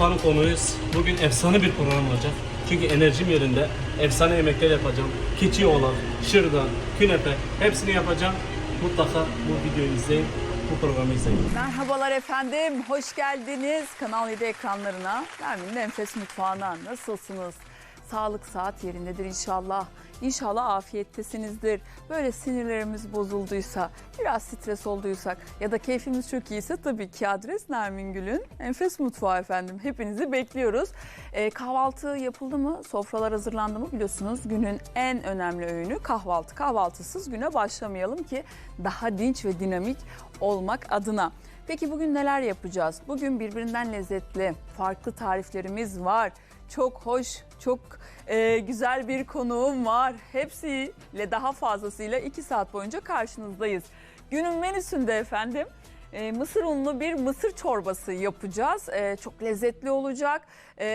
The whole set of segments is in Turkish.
Mutfağı'nın konuğuyuz. Bugün efsane bir program olacak. Çünkü enerjim yerinde. Efsane yemekler yapacağım. Keçi oğlak, şırdan, künefe hepsini yapacağım. Mutlaka bu videoyu izleyin. Bu programı izleyin. Merhabalar efendim, hoş geldiniz Kanal 7 ekranlarına. Nermin'in Enfes Mutfağı'na nasılsınız? Sağlık saat yerindedir inşallah. İnşallah afiyettesinizdir. Böyle sinirlerimiz bozulduysa, biraz stres olduysak ya da keyfimiz çok iyiyse tabii ki adres Nermin Gül'ün Enfes Mutfağı efendim. Hepinizi bekliyoruz. Ee, kahvaltı yapıldı mı? Sofralar hazırlandı mı? Biliyorsunuz günün en önemli öğünü kahvaltı. Kahvaltısız güne başlamayalım ki daha dinç ve dinamik olmak adına. Peki bugün neler yapacağız? Bugün birbirinden lezzetli, farklı tariflerimiz var. Çok hoş, çok e, güzel bir konuğum var. Hepsiyle daha fazlasıyla 2 saat boyunca karşınızdayız. Günün menüsünde efendim e, mısır unlu bir mısır çorbası yapacağız. E, çok lezzetli olacak. E,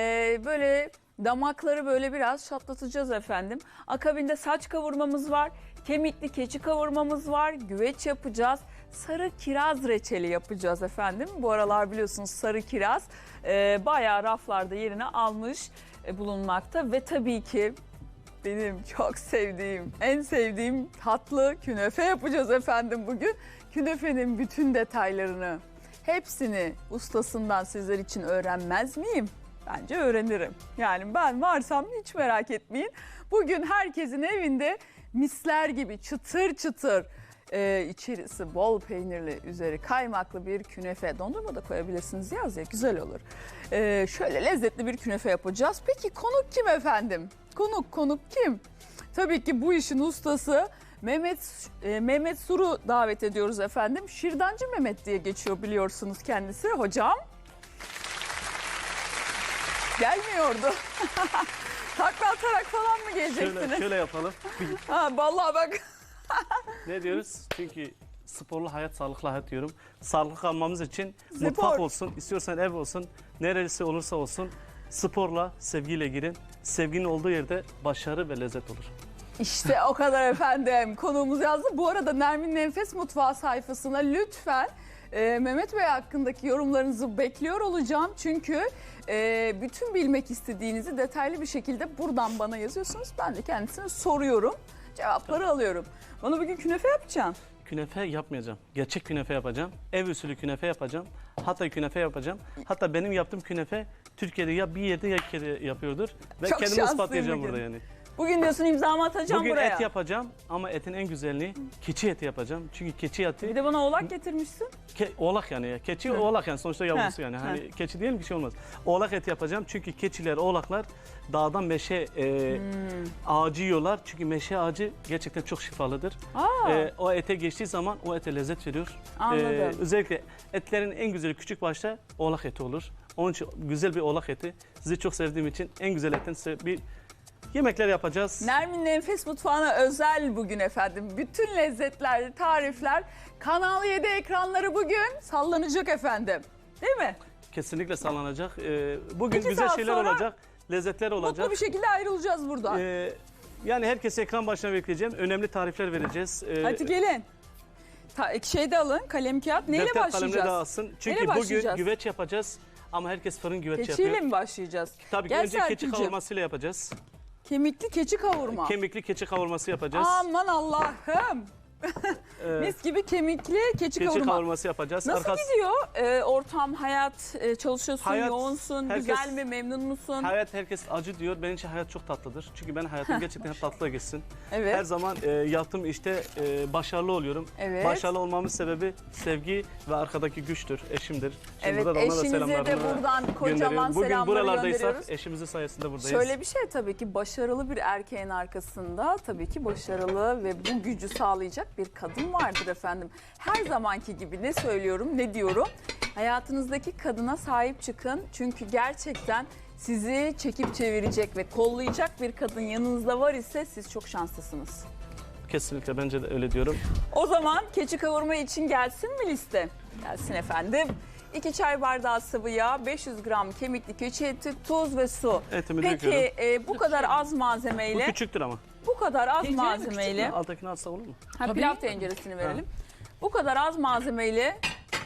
böyle damakları böyle biraz şatlatacağız efendim. Akabinde saç kavurmamız var. Kemikli keçi kavurmamız var. Güveç yapacağız. Sarı kiraz reçeli yapacağız efendim. Bu aralar biliyorsunuz sarı kiraz e, bayağı raflarda yerini almış e, bulunmakta. Ve tabii ki benim çok sevdiğim, en sevdiğim tatlı künefe yapacağız efendim bugün. Künefenin bütün detaylarını, hepsini ustasından sizler için öğrenmez miyim? Bence öğrenirim. Yani ben varsam hiç merak etmeyin. Bugün herkesin evinde misler gibi çıtır çıtır e, içerisi bol peynirli, üzeri kaymaklı bir künefe. Dondurma da koyabilirsiniz yaz ya güzel olur. E, şöyle lezzetli bir künefe yapacağız. Peki konuk kim efendim? Konuk konuk kim? Tabii ki bu işin ustası Mehmet e, Mehmet Sur'u davet ediyoruz efendim. Şirdancı Mehmet diye geçiyor biliyorsunuz kendisi. Hocam gelmiyordu. Takla atarak falan mı gelecektiniz? Şöyle, şöyle yapalım. Ha, vallahi bak ne diyoruz? Çünkü sporlu hayat, sağlıklı hayat diyorum. Sağlıklı kalmamız için mutfak olsun, istiyorsan ev olsun, neresi olursa olsun sporla, sevgiyle girin. Sevginin olduğu yerde başarı ve lezzet olur. İşte o kadar efendim. Konuğumuz yazdı. Bu arada Nermin Nefes Mutfağı sayfasına lütfen e, Mehmet Bey hakkındaki yorumlarınızı bekliyor olacağım. Çünkü e, bütün bilmek istediğinizi detaylı bir şekilde buradan bana yazıyorsunuz. Ben de kendisine soruyorum. Cevapları alıyorum. Bana bugün künefe yapacaksın. Künefe yapmayacağım. Gerçek künefe yapacağım. Ev usulü künefe yapacağım. Hatta künefe yapacağım. Hatta benim yaptığım künefe Türkiye'de ya bir yerde ya iki yerde yapıyordur. Ve Çok kendimi şanslıyım ispatlayacağım bugün. burada yani. Bugün diyorsun imzamı atacağım Bugün buraya. et yapacağım ama etin en güzelini keçi eti yapacağım. Çünkü keçi eti Bir de bana oğlak getirmişsin. Ke- oğlak yani ya. Keçi oğlak yani sonuçta yavrusu yani. Hani keçi diyelim bir şey olmaz. Oğlak eti yapacağım çünkü keçiler, oğlaklar dağdan meşe e, Hmm. ağacı yiyorlar. Çünkü meşe ağacı gerçekten çok şifalıdır. Aa, E, o ete geçtiği zaman o ete lezzet veriyor. Anladım. E, özellikle etlerin en güzeli küçük başta oğlak eti olur. Onun için güzel bir oğlak eti. Sizi çok sevdiğim için en güzel etten size bir yemekler yapacağız. Nermin Nefes Mutfağı'na özel bugün efendim. Bütün lezzetler, tarifler Kanal 7 ekranları bugün sallanacak efendim. Değil mi? Kesinlikle sallanacak. E, bugün İki güzel saat şeyler sonra olacak. Lezzetler olacak. Mutlu bir şekilde ayrılacağız buradan. Ee, yani herkesi ekran başına bekleyeceğim. Önemli tarifler vereceğiz. Ee, Hadi gelin. Ta, şeyde alın kalem kağıt. Neyle defter kalemle başlayacağız? dağılsın. Çünkü Neyle bugün başlayacağız? güveç yapacağız. Ama herkes fırın güveç Keçiyle yapıyor. mi başlayacağız? Tabii ki Gel önce keçi Serpil'cim. kavurmasıyla yapacağız. Kemikli keçi kavurma. Kemikli keçi kavurması yapacağız. Aman Allah'ım. Mis gibi kemikli keçi, keçi kavurma. kavurması yapacağız. Nasıl Arkas- gidiyor? Ee, ortam, hayat, e, çalışıyorsun, Hayat, yoğunsun, herkes- güzel mi, memnun musun? Hayat herkes acı diyor. Benim için hayat çok tatlıdır. Çünkü ben hayatım gerçekten hep tatlı geçsin. Evet. Her zaman e, yaptığım işte e, başarılı oluyorum. Evet. Başarılı olmamın sebebi sevgi ve arkadaki güçtür, eşimdir. Şimdi Evet, burada da ona da eşinize de selamlarımı buradan kocaman gönderiyorum. Bugün selamları buralardaysak gönderiyoruz. eşimizin sayesinde buradayız. Şöyle bir şey tabii ki başarılı bir erkeğin arkasında tabii ki başarılı ve bu gücü sağlayacak bir kadın vardır efendim. Her zamanki gibi ne söylüyorum ne diyorum. Hayatınızdaki kadına sahip çıkın. Çünkü gerçekten sizi çekip çevirecek ve kollayacak bir kadın yanınızda var ise siz çok şanslısınız. Kesinlikle bence de öyle diyorum. O zaman keçi kavurma için gelsin mi liste? Gelsin efendim. 2 çay bardağı sıvı yağ, 500 gram kemikli keçi eti, tuz ve su. Etimi Peki döküyorum. e, bu kadar az Bu malzemeyle, küçüktür ama. Bu kadar az Tencere mi malzemeyle, Alttakini alsa olur mu? ha, pilav tenceresini verelim. Bu kadar az malzemeyle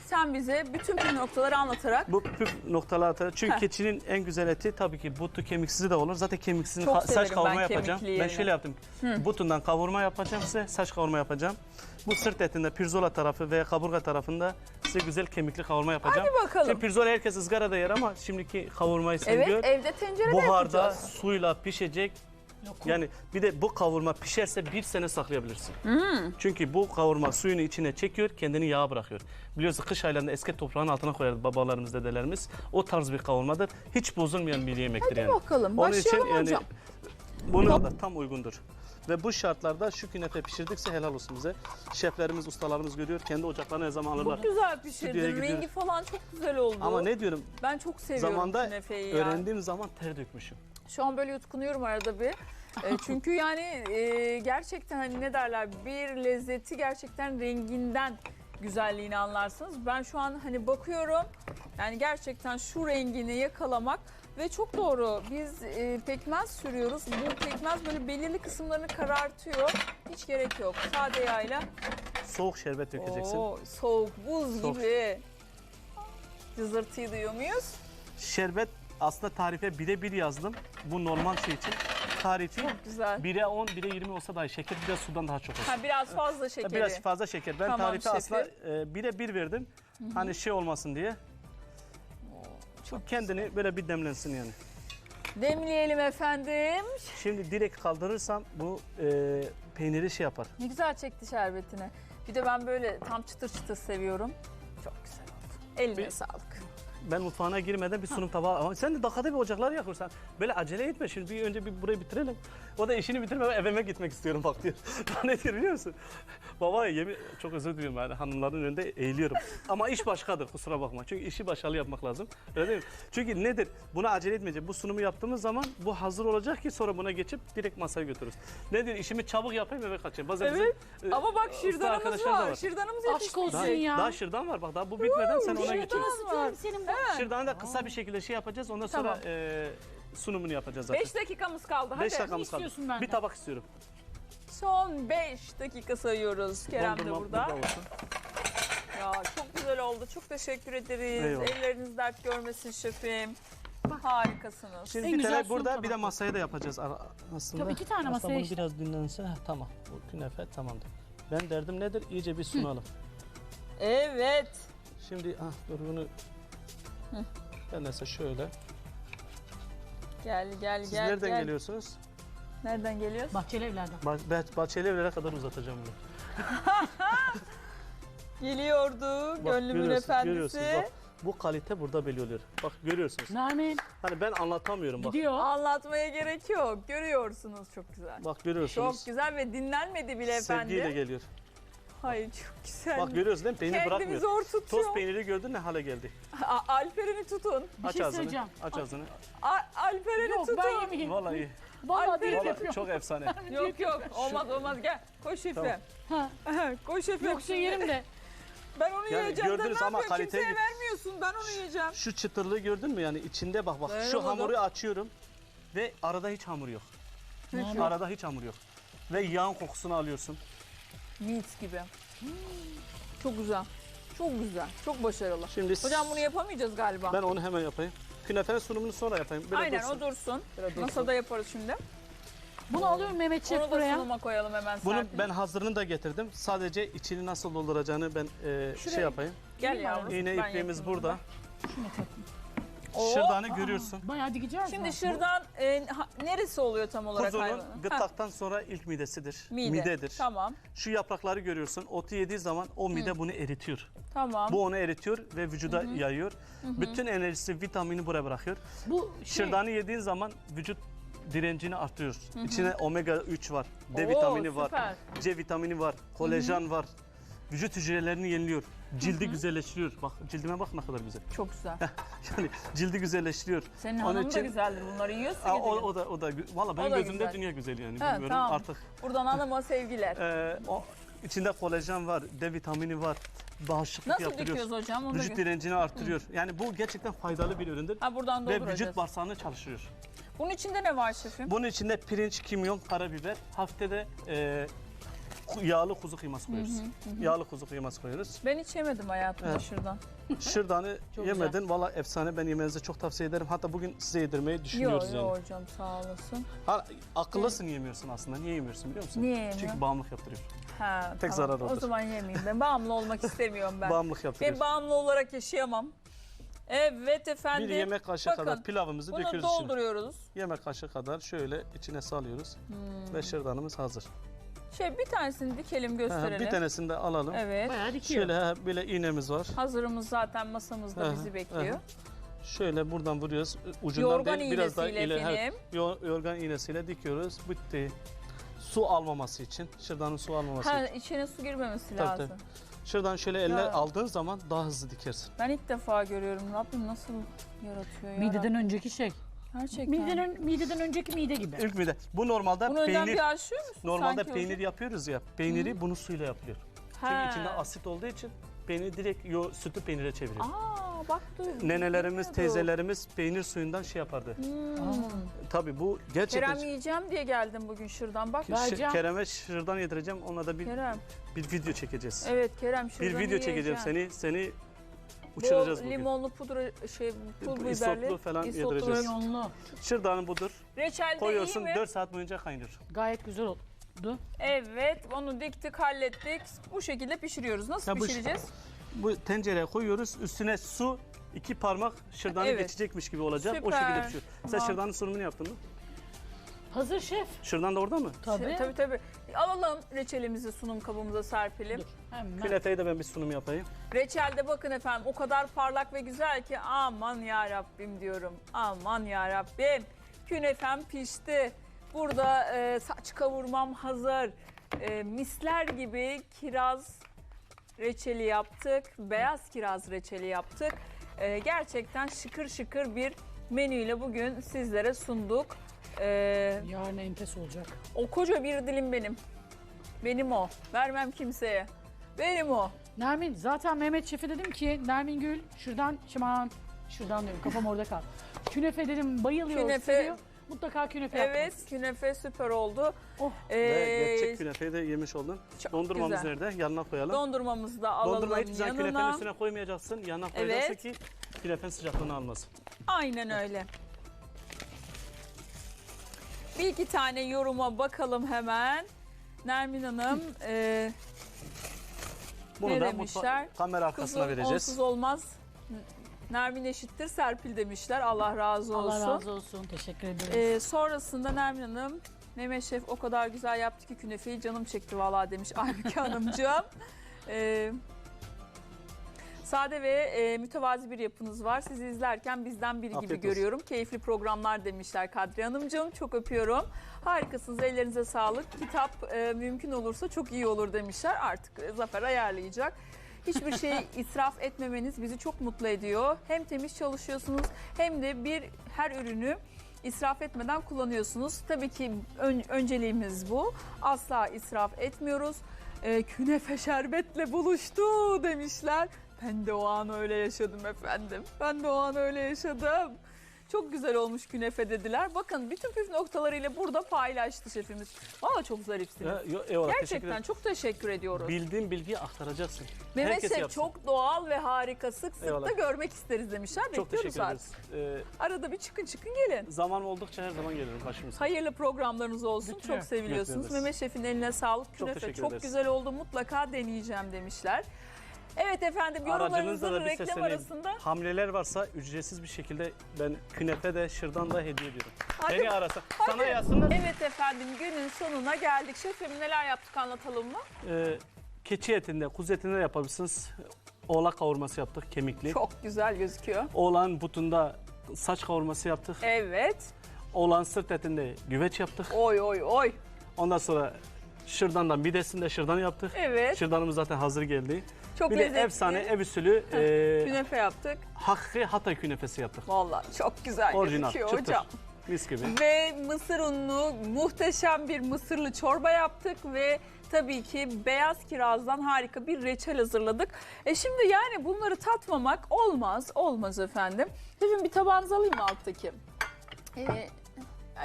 Sen bize bütün püf noktaları anlatarak Bu püf noktalar atar. Çünkü Heh. keçinin en güzel eti tabii ki butu kemiksizi de olur. Zaten kemiksizini Çok ka- saç severim kavurma ben yapacağım. kemikli Ben yerini. şöyle yaptım. Butundan kavurma yapacağım size. Saç kavurma yapacağım. Bu sırt etinde pirzola tarafı veya kaburga tarafında size güzel kemikli kavurma yapacağım. Hadi bakalım. Şimdi pirzola herkes ızgarada yer ama şimdiki kavurmayı sen evet gör. evde tencerede Buharda yapacağız. suyla pişecek. Yani bir de bu kavurma pişerse bir sene saklayabilirsin. Hmm. Çünkü bu kavurma suyunu içine çekiyor, kendini yağa bırakıyor. Biliyorsunuz kış aylarında eski toprağın altına koyardı babalarımız, dedelerimiz. O tarz bir kavurmadır. Hiç bozulmayan bir yemektir Hadi yani. bakalım, Onun başlayalım için yani hocam. bunu da tam uygundur. Ve bu şartlarda şu künefe pişirdikse helal olsun bize. Şeflerimiz, ustalarımız görüyor. Kendi ocaklarına ne zaman alırlar. Çok güzel Stüdyoya pişirdin. gidiyoruz. Rengi falan çok güzel oldu. Ama ne diyorum? Ben çok seviyorum Zamanda künefeyi ya. öğrendiğim zaman ter dökmüşüm. Şu an böyle yutkunuyorum arada bir. E, çünkü yani e, gerçekten hani ne derler bir lezzeti gerçekten renginden güzelliğini anlarsınız. Ben şu an hani bakıyorum yani gerçekten şu rengini yakalamak ve çok doğru biz e, pekmez sürüyoruz. Bu pekmez böyle belirli kısımlarını karartıyor. Hiç gerek yok. Sade yağıyla Soğuk şerbet dökeceksin. Oo, soğuk buz Soğuk. gibi. Cızırtıyı duyuyor muyuz? Şerbet aslında tarife bire bir yazdım. Bu normal şey için. Tarifi Güzel. 1'e 10, 1'e 20 olsa dahi şeker biraz sudan daha çok olsun. Ha, biraz fazla şekeri. Biraz fazla şeker. Ben Tamam tarifi şefim. aslında e, 1'e 1 verdim. Hani şey olmasın diye. Bu kendini böyle bir demlensin yani. Demleyelim efendim. Şimdi direkt kaldırırsam bu e, peyniri şey yapar. Ne güzel çekti şerbetini. Bir de ben böyle tam çıtır çıtır seviyorum. Çok güzel oldu. Eline Bir- sağlık. Ben mutfağına girmeden bir sunum tabağı... Ama sen de dakikada bir ocaklar yakıyorsan. Böyle acele etme şimdi bir önce bir burayı bitirelim. O da işini bitirme ben evime gitmek istiyorum bak diyor. ne diyor biliyor musun? Baba yemin çok özür diliyorum yani hanımların önünde eğiliyorum. Ama iş başkadır kusura bakma. Çünkü işi başarılı yapmak lazım. Öyle değil mi? Çünkü nedir? Buna acele etmeyecek. Bu sunumu yaptığımız zaman bu hazır olacak ki sonra buna geçip direkt masaya götürürüz. Nedir? İşimi çabuk yapayım eve kaçayım. Bazen Evet. bizim, e, Ama bak şırdanımız da var. Şırdanımız Aşk yetişmiş. olsun Daha, ya. daha şırdan var bak daha bu bitmeden sen ona geçiyorsun. var. senin Şırdanı da kısa bir şekilde şey yapacağız. Ondan sonra Tamam. e, sunumunu yapacağız zaten. 5 dakikamız kaldı. Hadi. 5 dakikamız kaldı. istiyorsun benden? Bir tabak istiyorum. Son 5 dakika sayıyoruz. Kerem de Dondurma burada. olsun. Ya çok güzel oldu. Çok teşekkür ederiz. Eyvallah. Elleriniz dert görmesin şefim. Harikasınız. Şimdi En bir güzel tane sunum burada bir de masaya da yapacağız ara- aslında. Tabii iki tane Aslında masaya bunu işte. biraz dinlense tamam. Bu künefe tamamdır. Ben derdim nedir? İyice bir sunalım. Evet. Şimdi ah dur bunu ben de size şöyle. Gel gel Siz gel. nereden gel. geliyorsunuz? Nereden geliyoruz? Bahçeli evlerden. Bah bah Bahçeli evlere kadar uzatacağım bunu. Geliyordu Bak, gönlümün efendisi. Bak, bu kalite burada belli oluyor. Bak görüyorsunuz. Nermin Hani ben anlatamıyorum bak. gidiyor. Anlatmaya gerek yok. Görüyorsunuz çok güzel. Bak görüyorsunuz. Çok güzel ve dinlenmedi bile efendim. Sevgiyle geliyor. Hayır çok güzel. Bak görüyorsun değil mi? Peynir Kendimi bırakmıyor. zor tutuyor. Toz peyniri gördün ne hale geldi. A- Alperen'i tutun. Bir Aç şey ağzını. söyleyeceğim. Aç ağzını. A- Alperen'i Yok tutun. ben yemeyeyim. Vallahi. Vallahi değil Vallahi yapıyorum. çok efsane. Yok yok olmaz olmaz gel. Koş şefim. Ha, Koş şefim. Yoksa yerim de. Ben onu Yani yiyeceğim ne gördünüz ama yapayım? kaliteyi- Kimseye vermiyorsun ben onu yiyeceğim. Şu çıtırlığı gördün mü yani içinde bak bak. Şu hamuru açıyorum ve arada hiç hamur yok. Arada hiç hamur yok. Ve yağın kokusunu alıyorsun. Meat gibi. Çok güzel. Çok güzel. Çok başarılı. Şimdi Hocam bunu yapamayacağız galiba. ben onu hemen yapayım. Künefenin sunumunu sonra yapayım. Böyle Aynen dursun. o dursun. Böyle dursun. Masada yaparız şimdi. Bunu alıyorum Mehmet Şef Onu da buraya. sunuma koyalım hemen Bunu Serpil. ben hazırını da getirdim. Sadece içini nasıl dolduracağını ben e, şey yapayım. Gel yavrum. İğne ben ipliğimiz yapayım burada. Şunu takayım. Oo. Şırdanı görüyorsun. Bayağı dikeceğiz Şimdi mi? şırdan e, ha- neresi oluyor tam olarak Kuzunun hayvanın? Ha, gırtlaktan sonra ilk midesidir. mide. Midedir. Tamam. Şu yaprakları görüyorsun. Otu yediği zaman o mide bunu eritiyor. Tamam. Bu onu eritiyor ve vücuda yayıyor. Bütün enerjisi, vitamini buraya bırakıyor. Bu şey, Şırdanı yediğin zaman vücut direncini artırıyor. İçine omega 3 var, D Oo, vitamini var, süper. C vitamini var, kolajen var. Vücut hücrelerini yeniliyor. Cildi güzelleştiriyor. Bak cildime bak ne kadar güzel. Çok güzel. Yani cildi güzelleştiriyor. Senin Onun hanım da için- güzeldir. Bunları yiyorsun. Aa, o, o da o da gü- valla benim da gözümde güzel. dünya güzeli yani bilmiyorum tamam. artık. Buradan hanıma sevgiler. Ee, o içinde kolajen var, D vitamini var. Bağışıklık Nasıl yaptırıyor. dikiyoruz hocam? Onu da Vücut gö- direncini artırıyor. Yani bu gerçekten faydalı bir üründür. Ha buradan Ve dolduracağız. vücut bağırsağını çalıştırıyor. Bunun içinde ne var şefim? Bunun içinde pirinç, kimyon, karabiber, hafifte de e, yağlı kuzu kıyması koyuyoruz. Yağlı kuzu kıyması koyuyoruz. Ben hiç yemedim hayatımda Evet. şuradan. Şırdanı Çok yemedin. Valla efsane. Ben yemenizi çok tavsiye ederim. Hatta bugün size yedirmeyi Yok düşünüyoruz yani. yok hocam sağ olasın. Ha, akıllısın yemiyorsun aslında. Niye yemiyorsun biliyor musun? Niye yemiyorum? Çünkü bağımlılık yaptırıyor. Ha, Tek tamam. zararı O odur. zaman yemeyeyim ben. Bağımlı olmak istemiyorum ben. Bağımlılık yaptırıyor. Ben bağımlı olarak yaşayamam. Evet efendim. Bir yemek kaşığı Bakın, kadar pilavımızı Bunu döküyoruz içine. dolduruyoruz. Yemek kaşığı kadar şöyle içine salıyoruz. Hmm. Ve şırdanımız hazır. Şey bir tanesini dikelim Ha, gösterelim. bir tanesini de alalım. Evet. Bayağı dikiyor. Şöyle ha, böyle iğnemiz var. Hazırımız zaten masamızda Aha, bizi bekliyor. Şöyle buradan vuruyoruz. Ucundan Yorgan değil biraz daha iğnesiyle ileri. ha, efendim. yo- yorgan iğnesiyle dikiyoruz. Bitti. Su almaması için. Şırdanın su almaması Ha, için. içine su girmemesi Tabii, lazım. Şırdan şöyle eline Ya. aldığın zaman daha hızlı dikersin. Ben ilk defa görüyorum. Rabbim nasıl yaratıyor ya. Mideden önceki şey. Gerçekten. Mideden, mideden önceki mide gibi. İlk mide. Bu normalde Bunu önden peynir. bir aşıyor musun Normalde sanki peynir hocam? yapıyoruz ya. Peyniri bunu suyla yapılıyor. Çünkü Ha. içinde asit olduğu için peynir direkt yo, sütü peynire çeviriyor. Aa bak dur. Nenelerimiz, teyzelerimiz peynir suyundan şey yapardı. Hmm. Tabii bu gerçekten... Kerem yiyeceğim diye geldim bugün şuradan. Bak Ş- Vereceğim. Kerem'e şırdan yedireceğim. Ona da bir, Kerem. bir video çekeceğiz. Evet Kerem şuradan bir video çekeceğim yiyeceğim. seni. Seni uçuracağız bugün. limonlu pudra şey pul Bu isotlu biberli. falan isotlu yedireceğiz. Yonlu. Şırdanı budur. Reçel de Koyuyorsun iyi mi? 4 saat boyunca kaynıyor. Gayet güzel oldu. Evet onu diktik hallettik. Bu şekilde pişiriyoruz. Nasıl Ya bu- pişireceğiz? Bu tencereye koyuyoruz. Üstüne su, iki parmak şırdanı Evet. geçecekmiş gibi olacak. O Süper. şekilde pişiyor. Sen Tamam. şırdanın sunumunu yaptın mı? Hazır şef. Şırdan da orada mı? Tabii. Tabii tabii. Alalım reçelimizi sunum kabımıza serpelim. Dur, Hemen. De ben bir sunum yapayım. Reçelde bakın efendim o kadar parlak ve güzel ki aman ya Rabbim diyorum. Aman ya Rabbim. Künefem pişti. Burada e, saç kavurmam hazır. E, misler gibi kiraz reçeli yaptık. Beyaz kiraz reçeli yaptık. E, gerçekten şıkır şıkır bir menüyle bugün sizlere sunduk. E, Yarın enfes olacak. o koca bir dilim benim. Benim o. Vermem kimseye. Benim o. Nermin zaten Mehmet Şef'e dedim ki Nermin Gül şuradan şaman şuradan diyorum kafam orada kal. Künefe dedim bayılıyor Künefe- seviyor. Mutlaka künefe Evet, yapmanız. künefe süper oldu. Oh. Ee, Ve gerçek künefeyi de yemiş oldun. çok Dondurmamız güzel. nerede? Yanına koyalım. Dondurmamızı da alalım Dondurmayı hiçbir zaman künefenin yanına. üstüne koymayacaksın. Yanına koyacaksın Evet. ki künefenin sıcaklığını almasın. Aynen öyle. Bir iki tane yoruma bakalım hemen. Nermin Hanım, e, Bunu Ne da demişler? mutfa- kamera arkasına kuzum vereceğiz. onsuz olmaz. Nermin eşittir Serpil demişler. Allah razı olsun. Allah razı olsun. Teşekkür ederim. Ee, sonrasında Nermin Hanım, Mehmet Şef o kadar güzel yaptı ki künefeyi canım çekti vallahi demiş Aybüke Hanımcığım. Ee, sade ve e, mütevazi bir yapınız var. Sizi izlerken bizden biri Afiyet gibi olsun. görüyorum. Keyifli programlar demişler Kadriye Hanımcığım. Çok öpüyorum. Harikasınız. Ellerinize sağlık. Kitap e, mümkün olursa çok iyi olur demişler. Artık e, Zafer ayarlayacak. Hiçbir şey israf etmemeniz bizi çok mutlu ediyor. Hem temiz çalışıyorsunuz hem de bir her ürünü israf etmeden kullanıyorsunuz. Tabii ki ön- önceliğimiz bu. Asla israf etmiyoruz. Ee, künefe şerbetle buluştu demişler. Ben de o an öyle yaşadım efendim. Ben de o an öyle yaşadım. Çok güzel olmuş künefe dediler. Bakın bütün püf noktalarıyla burada paylaştı şefimiz. Valla çok zarifsiniz. Ya, yo- eyvallah, teşekkür Gerçekten ederim. çok teşekkür ediyoruz. Bildiğin bilgiyi aktaracaksın. Mehmet herkes Şef yapsın. çok doğal ve harika. Sık sık Eyvallah. da görmek isteriz demişler. Çok Bekliyoruz teşekkür artık. ederiz. Ee, Arada bir çıkın çıkın gelin. zaman oldukça her zaman gelirim başımıza. Hayırlı programlarınız olsun. Lütfen. Çok seviliyorsunuz. Mehmet Şef'in eline sağlık. Künefe teşekkür çok ederiz. güzel oldu. Mutlaka deneyeceğim demişler. Evet efendim Aracınızda yorumlarınızın da bir reklam sesleneyim. arasında. Hamleler varsa ücretsiz bir şekilde ben künefe de şırdan da hediye ediyorum. Hadi. Beni arasa. Sana yazsınlar. Evet efendim günün sonuna geldik. Şefim neler yaptık anlatalım mı? Ee, keçi etinde, kuzu etinde de yapabilirsiniz. Oğlak kavurması yaptık kemikli. Çok güzel gözüküyor. Oğlan butunda saç kavurması yaptık. Evet. Oğlan sırt etinde güveç yaptık. Oy oy oy. Ondan sonra şırdandan midesinde şırdan yaptık. Evet. Şırdanımız zaten hazır geldi. Çok bir de lezzetli. efsane ev usulü e, Künefe yaptık. Hakkı Hatay künefesi yaptık. Vallahi çok güzel Orijinal, gözüküyor çıtır. hocam. Mis gibi. Ve mısır unlu muhteşem bir mısırlı çorba yaptık ve tabii ki beyaz kirazdan harika bir reçel hazırladık. E şimdi yani bunları tatmamak olmaz, olmaz efendim. Şimdi bir tabağınızı alayım mı alttaki? Ee,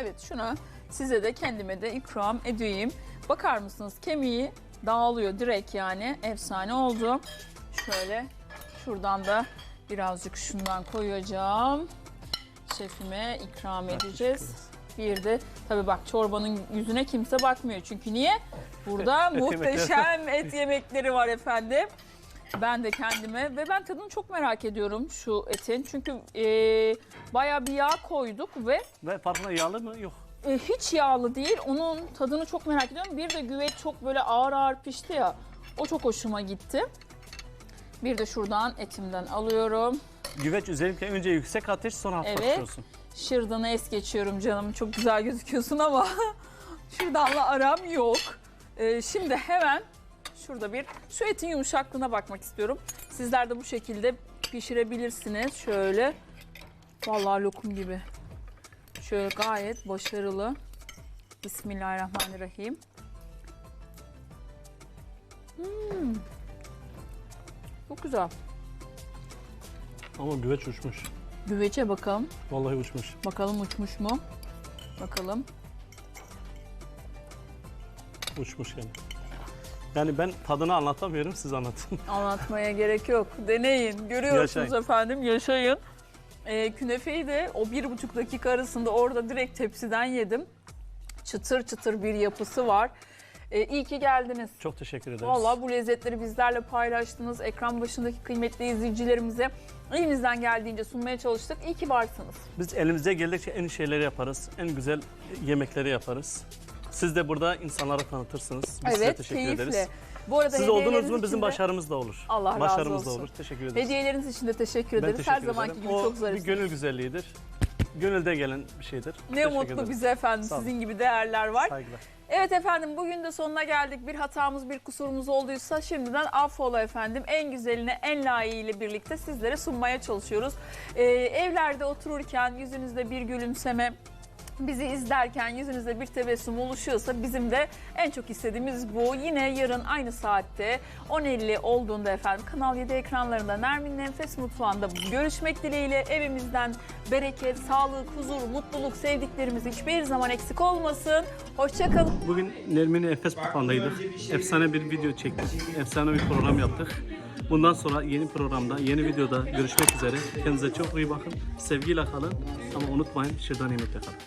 evet şunu size de kendime de ikram edeyim. Bakar mısınız kemiği dağılıyor direkt yani. Efsane oldu. Şöyle şuradan da birazcık şundan koyacağım. Şefime ikram edeceğiz. Bir de tabii bak çorbanın yüzüne kimse bakmıyor. Çünkü niye? Burada muhteşem et yemekleri var efendim. Ben de kendime ve ben tadını çok merak ediyorum şu etin. Çünkü e, bayağı bir yağ koyduk ve Ve farkında yağlı mı? Yok. E, hiç yağlı değil. Onun tadını çok merak ediyorum. Bir de güveç çok böyle ağır ağır pişti ya. O çok hoşuma gitti. Bir de şuradan etimden alıyorum. Güveç özellikle önce yüksek ateş sonra hafif Evet. Şırdanı es geçiyorum canım. Çok güzel gözüküyorsun ama şırdanla aram yok. Ee, şimdi hemen şurada bir şu etin yumuşaklığına bakmak istiyorum. Sizler de bu şekilde pişirebilirsiniz. Şöyle vallahi lokum gibi. Şöyle gayet başarılı. Bismillahirrahmanirrahim. Hmm. Çok güzel. Ama güveç uçmuş. Güvece bakalım. Vallahi uçmuş. Bakalım uçmuş mu? Bakalım. Uçmuş yani. Yani ben tadını anlatamıyorum siz anlatın. Anlatmaya gerek yok. Deneyin. Görüyorsunuz Yaşayın. efendim. Yaşayın. Ee, künefeyi de o bir buçuk dakika arasında orada direkt tepsiden yedim. Çıtır çıtır bir yapısı var. Ee, iyi ki geldiniz. Çok teşekkür ederiz. Vallahi bu lezzetleri bizlerle paylaştınız. Ekran başındaki kıymetli izleyicilerimize elimizden geldiğince sunmaya çalıştık. İyi ki varsınız. Biz elimize geldikçe en iyi şeyleri yaparız. En güzel yemekleri yaparız. Siz de burada insanlara tanıtırsınız. Biz size evet, teşekkür keyifle. ederiz. Bu arada Siz mu için bizim de- başarımız da olur. Allah razı Başarımız da olsun. olur. Teşekkür ederiz. Hediyeleriniz için de teşekkür ederiz. teşekkür Her zamanki ederim. gibi o çok bir zarifsiniz. gönül güzelliğidir. Gönülde gelen bir şeydir. Ne Teşekkür mutlu ederim. bize efendim Sağ olun. sizin gibi değerler var. Saygılar. Evet efendim bugün de sonuna geldik. Bir hatamız bir kusurumuz olduysa şimdiden affola efendim. En güzelini en layığıyla birlikte sizlere sunmaya çalışıyoruz. Ee, evlerde otururken yüzünüzde bir gülümseme bizi izlerken yüzünüzde bir tebessüm oluşuyorsa bizim de en çok istediğimiz bu. Yine yarın aynı saatte 10.50 olduğunda efendim Kanal 7 ekranlarında Nermin Nefes Mutfağı'nda görüşmek dileğiyle evimizden bereket, sağlık, huzur, mutluluk, sevdiklerimiz hiçbir zaman eksik olmasın. Hoşçakalın. Bugün Nermin'in Efes Mutfağı'ndaydık. Efsane bir video çektik. Efsane bir program yaptık. Bundan sonra yeni programda, yeni videoda görüşmek üzere. Kendinize çok iyi bakın. Sevgiyle kalın. Ama unutmayın şırdan yemekte kalın.